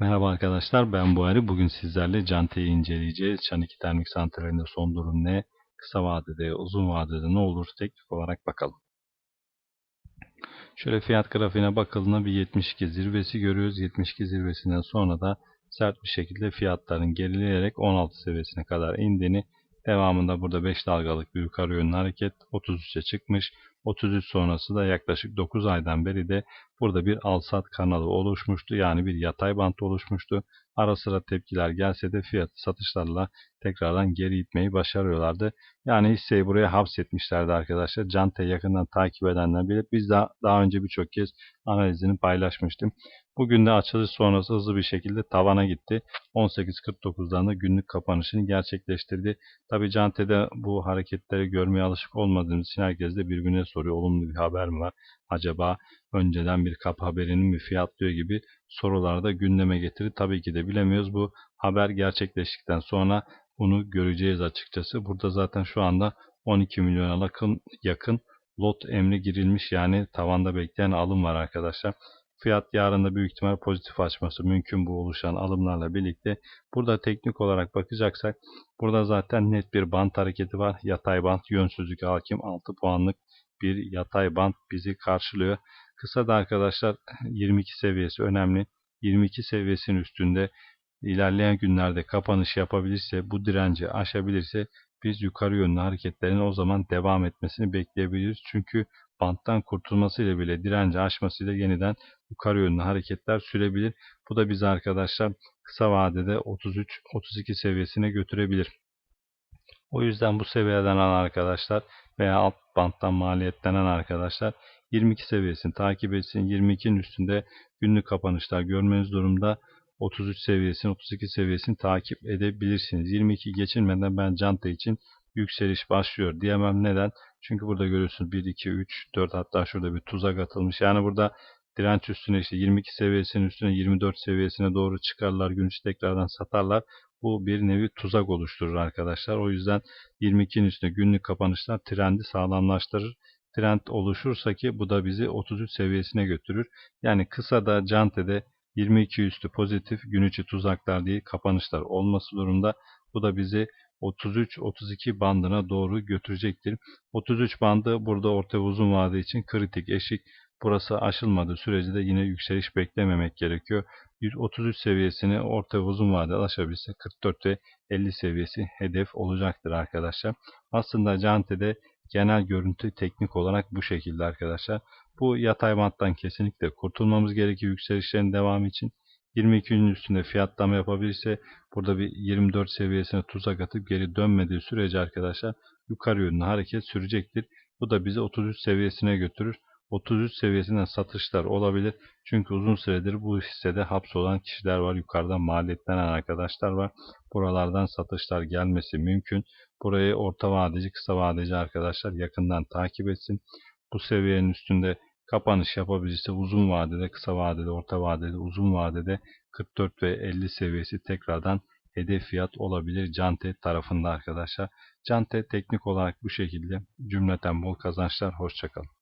Merhaba arkadaşlar ben Buhari. Bugün sizlerle Cante'yi inceleyeceğiz. Çan 2 termik santralinde son durum ne? Kısa vadede, uzun vadede ne olur teknik olarak bakalım. Şöyle fiyat grafiğine bakıldığında bir 72 zirvesi görüyoruz. 72 zirvesinden sonra da sert bir şekilde fiyatların gerileyerek 16 seviyesine kadar indiğini devamında burada 5 dalgalık bir yukarı yönlü hareket 33'e çıkmış. 33 sonrası da yaklaşık 9 aydan beri de burada bir al-sat kanalı oluşmuştu. Yani bir yatay bant oluşmuştu. Ara sıra tepkiler gelse de fiyatı satışlarla tekrardan geri itmeyi başarıyorlardı. Yani hisseyi buraya hapsetmişlerdi arkadaşlar. Cante yakından takip edenler bilir. Biz daha, daha önce birçok kez analizini paylaşmıştım. Bugün de açılış sonrası hızlı bir şekilde tavana gitti. 18.49'dan da günlük kapanışını gerçekleştirdi. Tabi Cante'de bu hareketleri görmeye alışık olmadığımız için herkes de birbirine soruyor. Olumlu bir haber mi var? Acaba önceden bir kap haberinin mi fiyatlıyor gibi sorularda gündeme getirdi. Tabii ki de bilemiyoruz. Bu haber gerçekleştikten sonra bunu göreceğiz açıkçası. Burada zaten şu anda 12 milyona yakın lot emri girilmiş yani tavanda bekleyen alım var arkadaşlar. Fiyat yarın da büyük ihtimal pozitif açması mümkün bu oluşan alımlarla birlikte. Burada teknik olarak bakacaksak burada zaten net bir bant hareketi var. Yatay bant yönsüzlük hakim 6 puanlık bir yatay bant bizi karşılıyor. Kısa da arkadaşlar 22 seviyesi önemli. 22 seviyesinin üstünde ilerleyen günlerde kapanış yapabilirse, bu direnci aşabilirse biz yukarı yönlü hareketlerin o zaman devam etmesini bekleyebiliriz. Çünkü banttan kurtulmasıyla bile direnci aşmasıyla yeniden yukarı yönlü hareketler sürebilir. Bu da bizi arkadaşlar kısa vadede 33-32 seviyesine götürebilir. O yüzden bu seviyeden alan arkadaşlar veya alt banttan maliyetlenen arkadaşlar 22 seviyesini takip etsin. 22'nin üstünde günlük kapanışlar görmeniz durumda 33 seviyesini 32 seviyesini takip edebilirsiniz. 22 geçilmeden ben canta için yükseliş başlıyor diyemem. Neden? Çünkü burada görüyorsunuz 1, 2, 3, 4 hatta şurada bir tuzak atılmış. Yani burada direnç üstüne işte 22 seviyesinin üstüne 24 seviyesine doğru çıkarlar. Gün içi tekrardan satarlar. Bu bir nevi tuzak oluşturur arkadaşlar. O yüzden 22'nin üstüne günlük kapanışlar trendi sağlamlaştırır. Trend oluşursa ki bu da bizi 33 seviyesine götürür. Yani kısa da Cante'de 22 üstü pozitif gün içi tuzaklar değil kapanışlar olması durumda. Bu da bizi 33-32 bandına doğru götürecektir. 33 bandı burada orta uzun vade için kritik eşik. Burası aşılmadığı sürece de yine yükseliş beklememek gerekiyor. 133 seviyesini orta uzun vade aşabilse 44 ve 50 seviyesi hedef olacaktır arkadaşlar. Aslında Cante'de genel görüntü teknik olarak bu şekilde arkadaşlar. Bu yatay banttan kesinlikle kurtulmamız gerekiyor yükselişlerin devamı için. 22'nin üstünde fiyatlama yapabilirse burada bir 24 seviyesine tuzak atıp geri dönmediği sürece arkadaşlar yukarı yönlü hareket sürecektir. Bu da bizi 33 seviyesine götürür. 33 seviyesinden satışlar olabilir. Çünkü uzun süredir bu hissede hapsolan kişiler var. Yukarıdan maliyetlenen arkadaşlar var. Buralardan satışlar gelmesi mümkün. Burayı orta vadeci, kısa vadeci arkadaşlar yakından takip etsin. Bu seviyenin üstünde kapanış yapabilirse uzun vadede, kısa vadede, orta vadede, uzun vadede 44 ve 50 seviyesi tekrardan hedef fiyat olabilir Cante tarafında arkadaşlar. Cante teknik olarak bu şekilde cümleten bol kazançlar. Hoşçakalın.